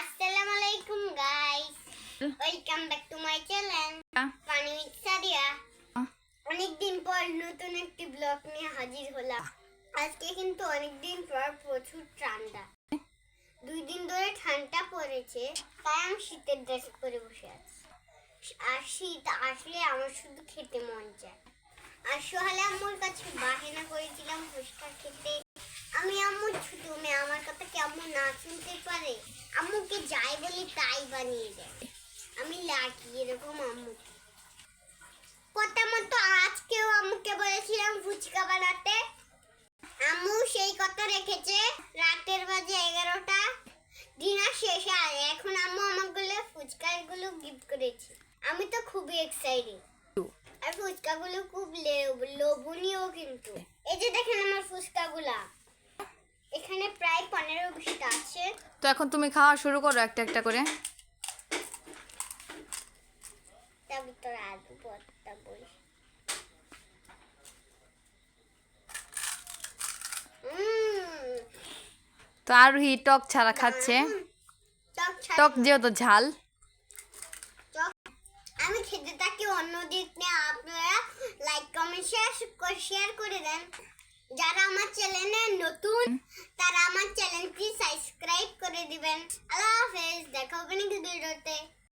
আসসালামু আলাইকুম guys welcome back to my channel পানি উইথ সাদিয়া অনেকদিন পর নতুন একটি ব্লগ নিয়ে হাজির হলাম। আজকে কিন্তু অনেকদিন পর প্রচুর ঠান্ডা। দুই দিন ধরে ঠান্ডা পড়েছে তাই আমি শীতের ড্রেস পরে বসে আছি। আর শীত আসলে আমার শুধু খেতে মন চায়। আর সোহালে আম্মুর কাছে বাহানা করেছিলাম ফুচকা খেতে। আমি আম্মুর ছোট মেয়ে, আমার কথা কি আম্মু না শুনতে পারে? আম্মুকে যাই বলি তাই বানিয়ে দেয়। আমি লাকি, এরকম আম্মু। কথা মতো আজকেও আম্মুকে বলেছিলাম ফুচকা বানাতে। আম্মু সেই কথা রেখেছে রাতের বাজে এগারোটা। ডিনার শেষ আর এখন আম্মু আমাগুলো ফুচকাগুলো গিফট করেছে। আমি তো খুবই এক্সাইটেড আর ফুচকাগুলো খুব লোভনীয় কিন্তু। এই যে দেখেন আমার ফুচকাগুলা এখানে প্রায় পনেরো বিশটা আছে তো এখন তুমি খাওয়া শুরু করো একটা একটা করে। তো আরোহী টক ছাড়া খাচ্ছে। টক যেহেতু ঝাল। আমি খেতে থাকি অন্য দিক নিয়ে। আপনারা লাইক কমেন্ট শেয়ার করে দেন। যারা আমার চ্যানেলে নতুন তারা আমার চ্যানেলটি সাবস্ক্রাইব করে